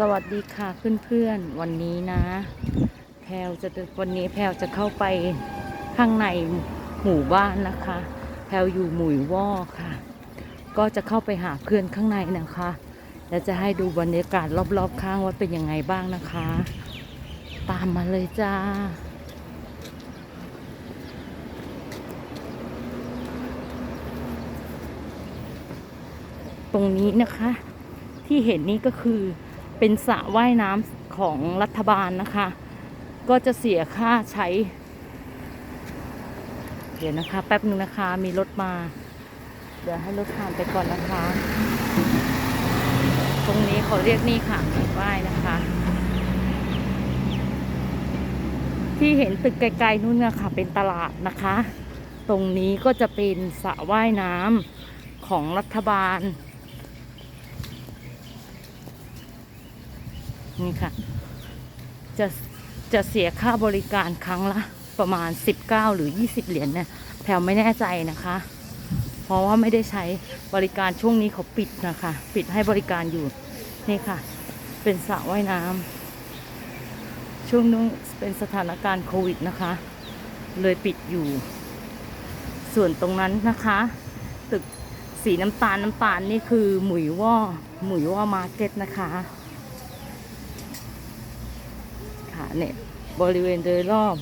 สวัสดีค่ะเพื่อนๆวันนี้นะแพลวจะวันนี้แพลวจะเข้าไปข้างในหมู่บ้านนะคะ แพลวอยู่หมู่ว่อค่ะ ก็จะเข้าไปหาเพื่อนข้างในนะคะแล้วจะให้ดูบรรยากาศรอบๆ ข้างว่าเป็นยังไงบ้างนะคะ ตามมาเลยจ้าตรงนี้นะคะที่เห็นนี่ก็คือ เป็นสระว่ายน้ำของรัฐบาลนะคะ ก็จะเสียค่าใช้ เดี๋ยวนะคะ แป๊บหนึ่งนะคะมีรถมา เดี๋ยวให้รถผ่านไปก่อนนะคะ ตรงนี้เขาเรียกนี่ค่ะว่ายนะคะ ที่เห็นตึกไกลๆนู่นนะคะเป็นตลาดนะคะ ตรงนี้ก็จะเป็นสระว่ายน้ำของรัฐบาล นี่ค่ะ จะจะเสียค่าบริการครั้งละประมาณ 19 หรือ 20 เหรียญเนี่ยแพลวไม่แน่ใจนะคะ เพราะว่าไม่ได้ใช้บริการช่วงนี้เขาปิดนะคะ ปิดให้บริการอยู่นี่ค่ะ เป็นสระว่ายน้ำช่วงนู้เป็นสถานการณ์โควิดนะคะ เลยปิดอยู่ ส่วนตรงนั้นนะคะ ตึกสีน้ำตาลน้ำตาลนี่คือหมุยว่าหมุยว่ามาร์เก็ตนะคะ ค่ะ เนี่ย บริเวณโดยรอบ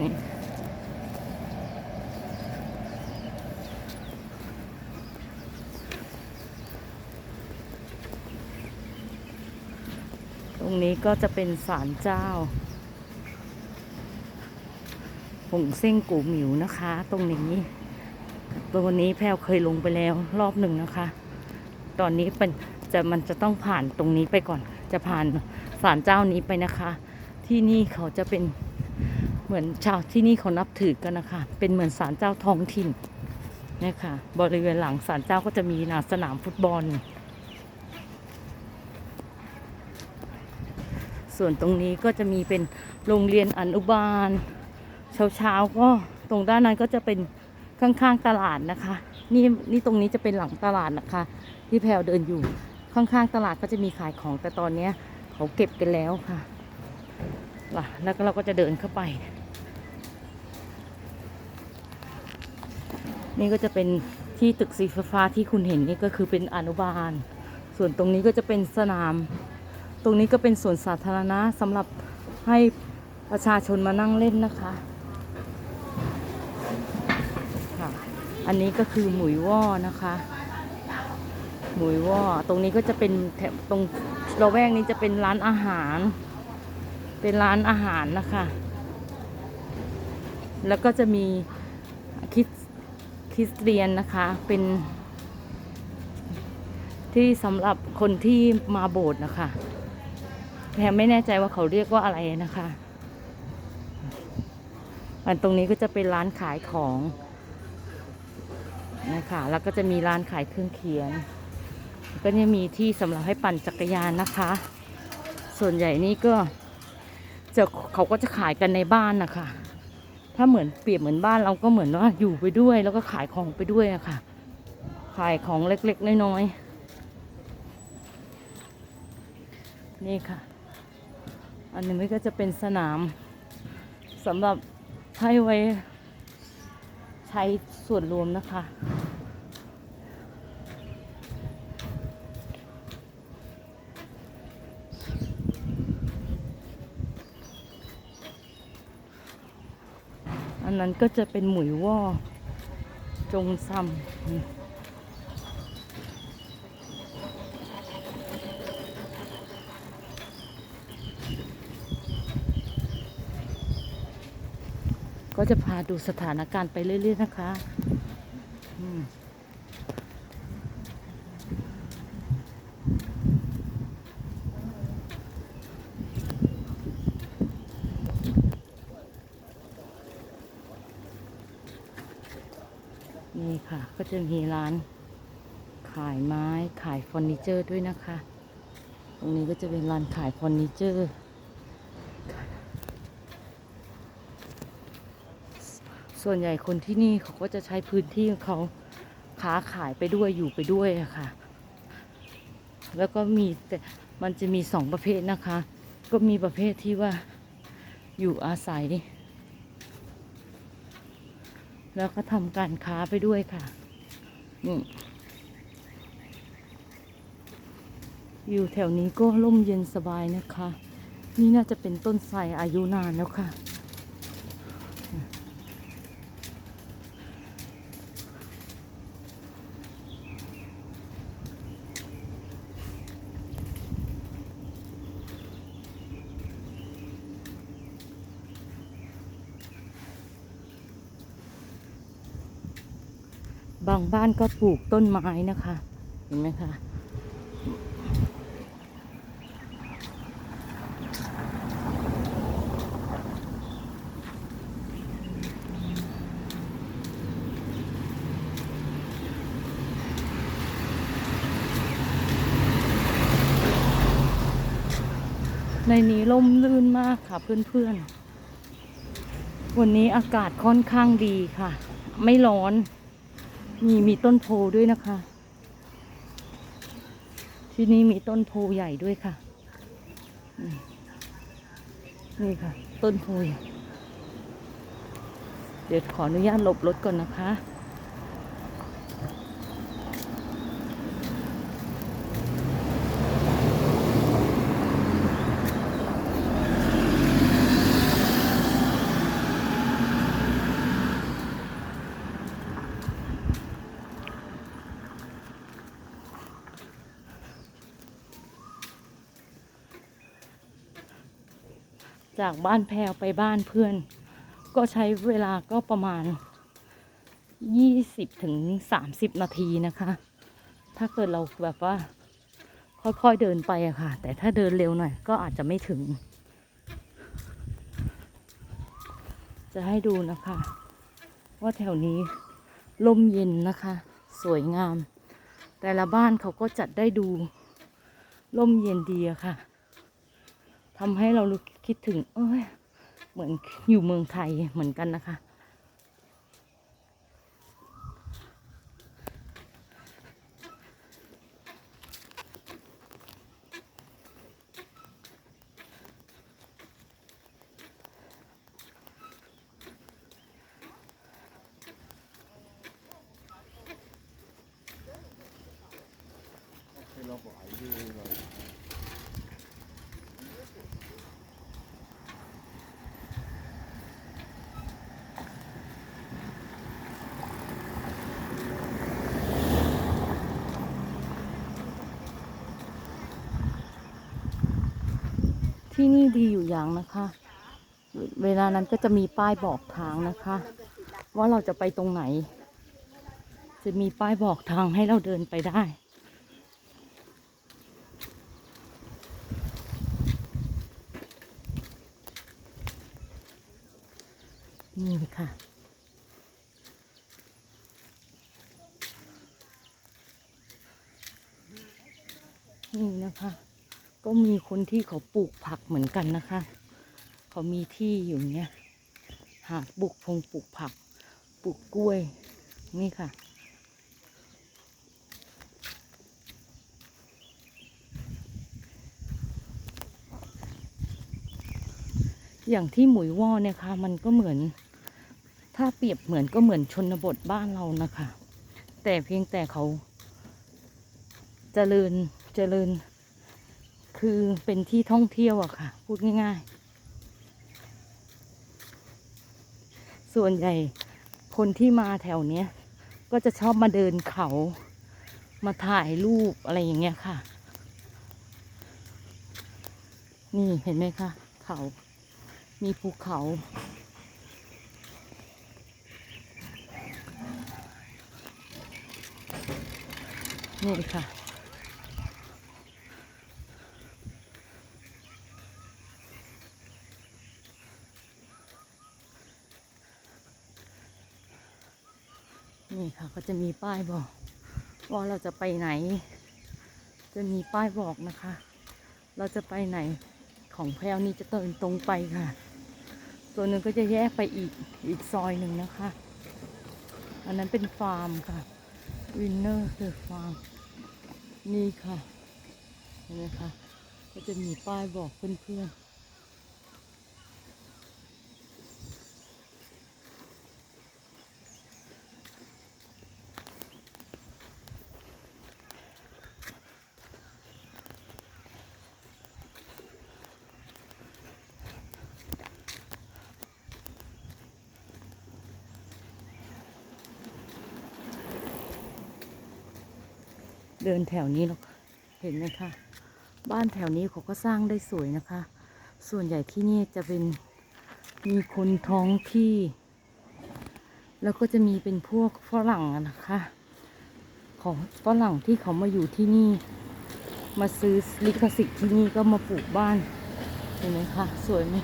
นี่ตรงนี้ก็จะเป็นศาลเจ้า งเส้งกูหมิวนะคะ ตรงนี้ตัวนี้แพลวเคยลงไปแล้วรอบหนึ่งนะคะ ตอนนี้เป็นจะมันจะต้องผ่านตรงนี้ไปก่อน จะผ่านศาลเจ้านี้ไปนะคะ ที่นี่เขาจะเป็นเหมือนชาวที่นี่เขานับถือกันนะคะ เป็นเหมือนศาลเจ้าท้องถิ่นนี่ค่ะบริเวณหลังศาลเจ้าก็จะมีนาสนามฟุตบอล ส่วนตรงนี้ก็จะมีเป็นโรงเรียนอนุบาล เช้าเช้าๆก็ตรงด้านนั้นก็จะเป็นข้างๆตลาดนะคะ นี่นี่ตรงนี้จะเป็นหลังตลาดนะคะ ที่แพลวเดินอยู่ข้างๆตลาดก็จะมีขายของแต่ตอนเนี้ยเขาเก็บกันแล้วค่ะล่ะแล้วก็เราก็จะเดินเข้าไป นี่ก็จะเป็นที่ตึกสีฟ้าที่คุณเห็นนี่ก็คือเป็นอนุบาล ส่วนตรงนี้ก็จะเป็นสนาม ตรงนี้ก็เป็นสวนสาธารณะสำหรับให้ประชาชนมานั่งเล่นนะคะ อันนี้ก็คือหมุยว่อนะคะ หมุยว่อตรงนี้ก็จะเป็นแถบตรงระแวกนี้จะเป็นร้านอาหาร เป็นร้านอาหารนะคะ แล้วก็จะมีคริสคริสเตียนนะคะเป็น ที่สำหรับคนที่มาโบสถ์นะคะแพรไม่แน่ใจว่าเขาเรียกว่าอะไรนะคะ อันตรงนี้ก็จะเป็นร้านขายของ นะคะแล้วก็จะมีร้านขายเครื่องเขียน ก็จะมีที่สำหรับให้ปั่นจักรยานนะคะ ส่วนใหญ่นี่ก็จะเขาก็จะขายกันในบ้านนะคะถ้าเหมือนเปรียบเหมือนบ้านเราก็เหมือนว่าอยู่ไปด้วย แล้วก็ขายของไปด้วยอะค่ะ ขายของเล็กๆน้อยๆนี่ค่ะ อันนี้ก็จะเป็นสนามสำหรับให้ไว้ ช้ส่วนรวมนะคะ อันนั้นก็จะเป็นหมุยว่อจงซัม ก็จะพาดูสถานการณ์ไปเรื่อยๆนะคะนี่ค่ะ ก็จะมีร้าน ขายไม้ขายเฟอร์นิเจอร์ด้วยนะคะ ตรงนี้ก็จะเป็นร้านขายเฟอร์นิเจอร์ ส่วนใหญ่คนที่นี่เขาก็จะใช้พื้นที่ของเขาค้าขายไปด้วยอยู่ไปด้วยอะค่ะ แล้วก็มีแต่มันจะมีสองประเภทนะคะ ก็มีประเภทที่ว่าอยู่อาศัย แล้วก็ทำการค้าไปด้วยค่ะ นี่อยู่แถวนี้ก็ร่มเย็นสบายนะคะ นี่น่าจะเป็นต้นไทรอายุนานแล้วค่ะ บ้านก็ปลูกต้นไม้นะคะ เห็นไหมคะในนี้ร่มรื่นมากค่ะเพื่อนๆ วันนี้อากาศค่อนข้างดีค่ะ ไม่ร้อน มีมีต้นโพด้วยนะคะ ที่นี่มีต้นโพใหญ่ด้วยค่ะ นี่ค่ะ ต้นโพใหญ่เดี๋ยวขออนุญาตหลบรถก่อนนะคะ จากบ้านแพรไปบ้านเพื่อน ก็ใช้เวลาก็ประมาณ 20ถึง30 นาทีนะคะ ถ้าเกิดเราแบบว่า ค่อยๆเดินไปอะค่ะ แต่ถ้าเดินเร็วหน่อยก็อาจจะไม่ถึง จะให้ดูนะคะ ว่าแถวนี้ลมเย็นนะคะ สวยงาม แต่ละบ้านเขาก็จัดได้ดูลมเย็นดีอะค่ะทำให้เรารู้ คิดถึงเอ้ยเหมือนอยู่เมืองไทยเหมือนกันนะคะ ที่นี่ดีอยู่อย่างนะคะ เวลานั้นก็จะมีป้ายบอกทางนะคะ ว่าเราจะไปตรงไหน จะมีป้ายบอกทางให้เราเดินไปได้นี่ค่ะ นี่นะคะ ก็มีคนที่เขาปลูกผักเหมือนกันนะคะ เขามีที่อยู่เนี้ยหาปลูกพงปลูกผัก ปลูกกล้วย นี่ค่ะ อย่างที่หมุยว่อเนี่ยค่ะ มันก็เหมือน ถ้าเปรียบเหมือนก็เหมือนชนบทบ้านเรานะคะ แต่เพียงแต่เขาเจริญเจริญ คือเป็นที่ท่องเที่ยวอะค่ะ พูดง่าย ๆ ส่วนใหญ่คนที่มาแถวเนี้ย ก็จะชอบมาเดินเขามาถ่ายรูปอะไรอย่างเงี้ยค่ะ นี่เห็นไหมคะ เขา มีภูเขา นี่ค่ะ ก็จะมีป้ายบอกว่าเราจะไปไหน จะมีป้ายบอกนะคะ เราจะไปไหนของแพรวนี่จะเดินตรงไปค่ะตส่วนหนึ่งก็จะแยกไปอีกอีกซอยหนึ่งนะคะ อันนั้นเป็นฟาร์มค่ะวินเนอร์คือฟาร์มนี่ค่ะเห็นไหมคะก็จะมีป้ายบอกเพื่อนๆ เดินแถวนี้หรอกเห็นไหมคะ บ้านแถวนี้เขาก็สร้างได้สวยนะคะ ส่วนใหญ่ที่นี่จะเป็นมีคนท้องที่ แล้วก็จะมีเป็นพวกฝรั่งนะคะ ของฝรั่งที่เขามาอยู่ที่นี่ มาซื้อลิขสิทธิ์ที่นี่ก็มาปลูกบ้านเห็นไหมคะสวยไหม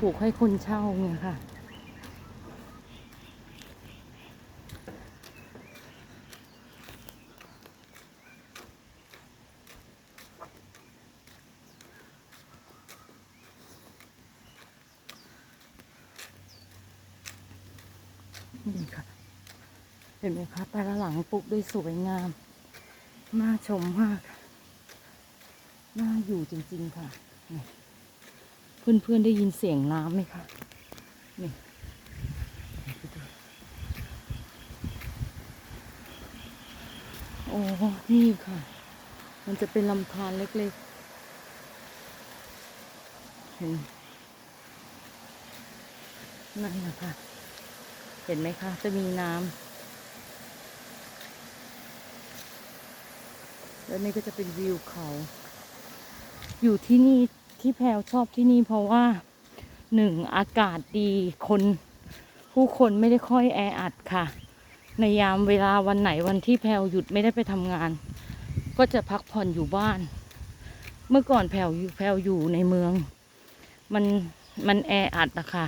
ปลูกให้คนเช่าเนี่ยค่ะ นี่ค่ะ เห็นไหมคะแต่ละหลังปลูกได้สวยงาม น่าชมมาก น่าอยู่จริง ๆ ค่ะ เพื่อนๆได้ยินเสียงน้ำไหมคะ นี่โอ้ นี่ค่ะ มันจะเป็นลำธารเล็กๆ เห็น นั่นนะคะ เห็นไหมคะ จะมีน้ำแล้วนี่ก็จะเป็นวิวเขา อยู่ที่นี่ที่แพลวชอบที่นี่เพราะว่าหนึ่งอากาศดีคน ผู้คนไม่ได้ค่อยแออัดค่ะ ในยามเวลาวันไหนวันที่แพลวหยุดไม่ได้ไปทำงาน ก็จะพักผ่อนอยู่บ้าน เมื่อก่อนแพลวอยู่แพลวอยู่ในเมือง มันมันแออัดนะคะ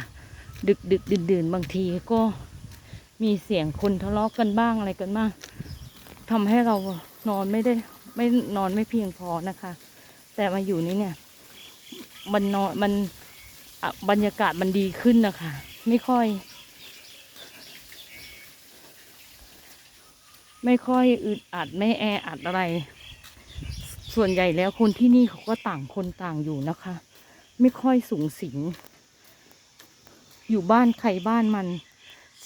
ดึกดึกดื่นดื่นบางทีก็ มีเสียงคนทะเลาะกันบ้างอะไรกันบ้างทำให้เรานอนไม่ได้ ไม่นอนไม่เพียงพอนะคะ แต่มาอยู่นี่เนี่ย มันนอนมันบรรยากาศมันดีขึ้นนะคะ ไม่ค่อย ไม่ค่อยอึดอัดไม่แออัดอะไร ส่วนใหญ่แล้วคนที่นี่เขาก็ต่างคนต่างอยู่นะคะ ไม่ค่อยสูงสิง อยู่บ้านใครบ้านมัน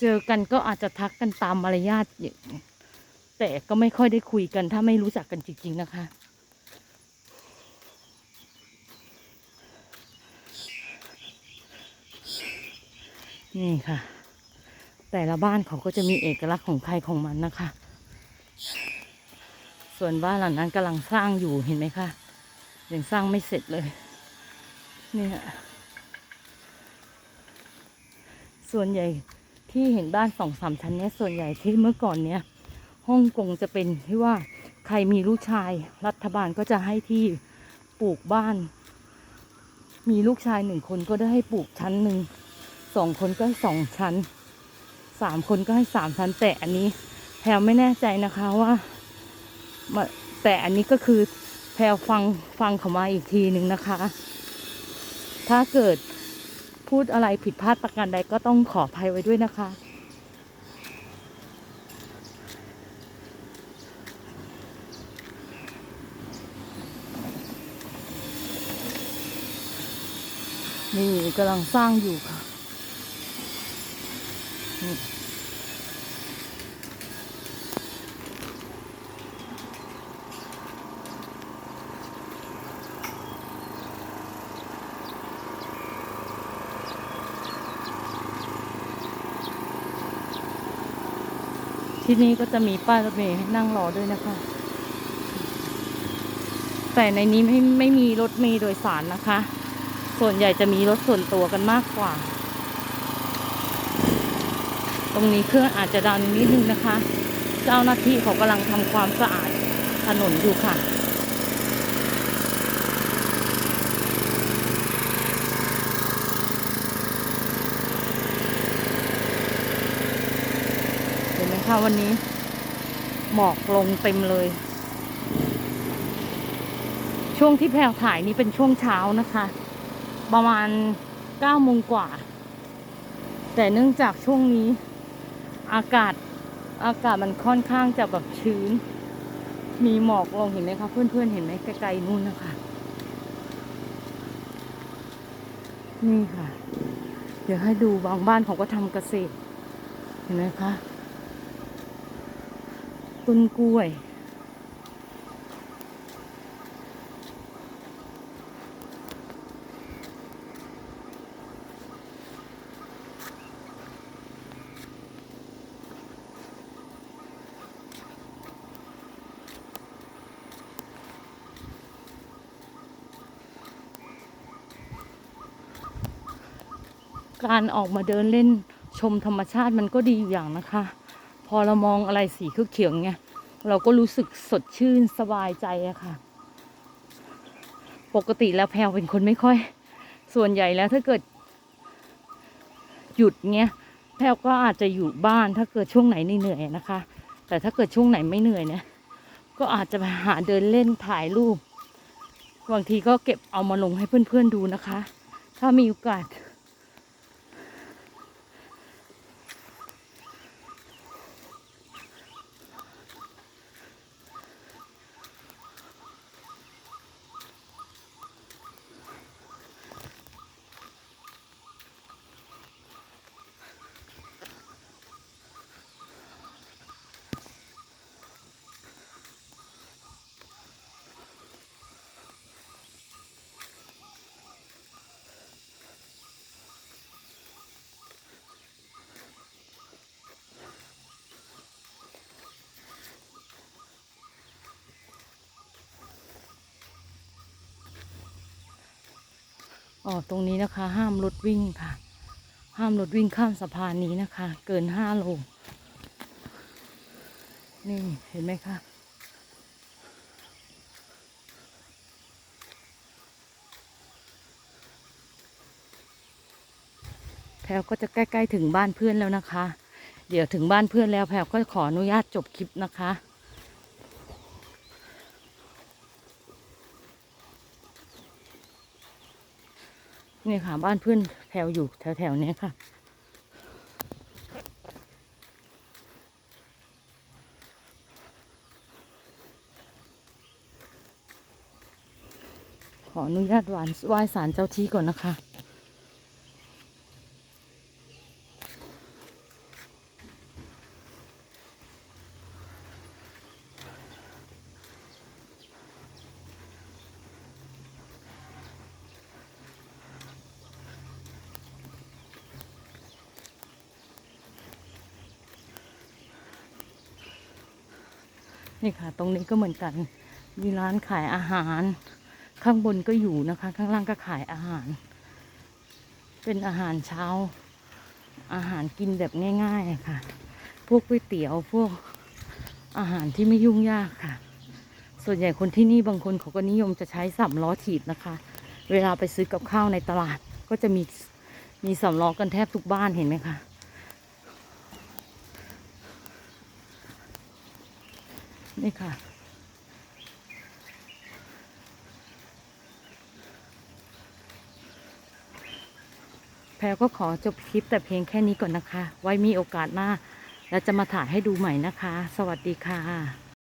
เจอกันก็อาจจะทักกันตามมารยาทอย่างแต่ก็ไม่ค่อยได้คุยกัน ถ้าไม่รู้จักกันจริง ๆ นะคะนี่ค่ะ แต่ละบ้านเขาก็จะมีเอกลักษณ์ของใครของมันนะคะ ส่วนบ้านหลังนั้นกำลังสร้างอยู่เห็นไหมคะยังสร้างไม่เสร็จเลยเนี่ยส่วนใหญ่ ที่เห็นบ้านสองสามชั้นเนี้ยส่วนใหญ่ที่เมื่อก่อนเนี้ยฮ่องกงจะเป็นที่ว่าใครมีลูกชายรัฐบาลก็จะให้ที่ปลูกบ้าน มีลูกชายหนึ่งคนก็ได้ให้ปลูกชั้นหนึ่งสองคนก็ให้สองชั้นสามคนก็ให้สามชั้น แต่อันนี้แพลไม่แน่ใจนะคะว่าแต่อันนี้ก็คือแพลฟังฟังเขามาอีกทีหนึ่งนะคะ ถ้าเกิด พูดอะไรผิดพลาดประการใดก็ต้องขออภัยไว้ด้วยนะคะนี่กำลังสร้างอยู่ค่ะ ที่นี่ก็จะมีป้ายรถเมล์นั่งรอด้วยนะคะ แต่ในนี้ไม่ไม่มีรถเมล์โดยสารนะคะ ส่วนใหญ่จะมีรถส่วนตัวกันมากกว่า ตรงนี้เครื่องอาจจะดังนิดนึงนะคะ เจ้าหน้าที่เขากำลังทำความสะอาดถนนอยู่ค่ะ นไหมคะวันนี้ หมอกลงเต็มเลย ช่วงที่แพลถ่ายนี้เป็นช่วงเช้านะคะ ประมาณเก้าโมงกว่า แต่เนื่องจากช่วงนี้ อากาศอากาศมันค่อนข้างจะแบบชื้น มีหมอกลงเห็นไหมคะเพื่อนๆเห็นไหมไกลๆนู่นนะคะ นี่ค่ะ เดี๋ยวให้ดูบางบ้านเขาก็ทำเกษตรเห็นไหมคะ ต้นกล้วย การออกมาเดินเล่นชมธรรมชาติมันก็ดีอยู่อย่างนะคะ พอเรามองอะไรสีเขียวๆเงี้ยเราก็รู้สึกสดชื่นสบายใจอะค่ะ ปกติแล้วแพลวเป็นคนไม่ค่อย ส่วนใหญ่แล้วถ้าเกิด หยุดเงี้ยแพลวก็อาจจะอยู่บ้านถ้าเกิดช่วงไหนเหนื่อยนะคะ แต่ถ้าเกิดช่วงไหนไม่เหนื่อยเนี่ยก็อาจจะไปหาเดินเล่นถ่ายรูปบางทีก็เก็บเอามาลงให้เพื่อนๆดูนะคะ ถ้ามีโอกาส อ๋อตรงนี้นะคะ ห้ามรถวิ่งค่ะ ห้ามรถวิ่งข้ามสะพานนี้นะคะ เกินห้าโลนี่เห็นไหมคะแพลวก็จะใกล้ ๆ ถึงบ้านเพื่อนแล้วนะคะ เดี๋ยวถึงบ้านเพื่อนแล้วแพลวก็ขออนุญาตจบคลิปนะคะ นี่ค่ะ บ้านเพื่อนแถวอยู่แถวๆเนี้ยค่ะขออนุญาตหวานไหว้ศาลเจ้าที่ก่อนนะคะ นี่ค่ะ ตรงนี้ก็เหมือนกัน มีร้านขายอาหาร ข้างบนก็อยู่นะคะ ข้างล่างก็ขายอาหาร เป็นอาหารเช้า อาหารกินแบบง่ายๆค่ะ พวกก๋วยเตี๋ยวพวกอาหารที่ไม่ยุ่งยากค่ะ ส่วนใหญ่คนที่นี่บางคนเขาก็นิยมจะใช้สำล้อถีบนะคะ เวลาไปซื้อกับข้าวในตลาดก็จะมีมีสำล้อกันแทบทุกบ้านเห็นไหมคะ นี่ค่ะ แพรก็ขอจบคลิปแต่เพียงแค่นี้ก่อนนะคะ ไว้มีโอกาสหน้า แล้วจะมาถ่ายให้ดูใหม่นะคะ สวัสดีค่ะ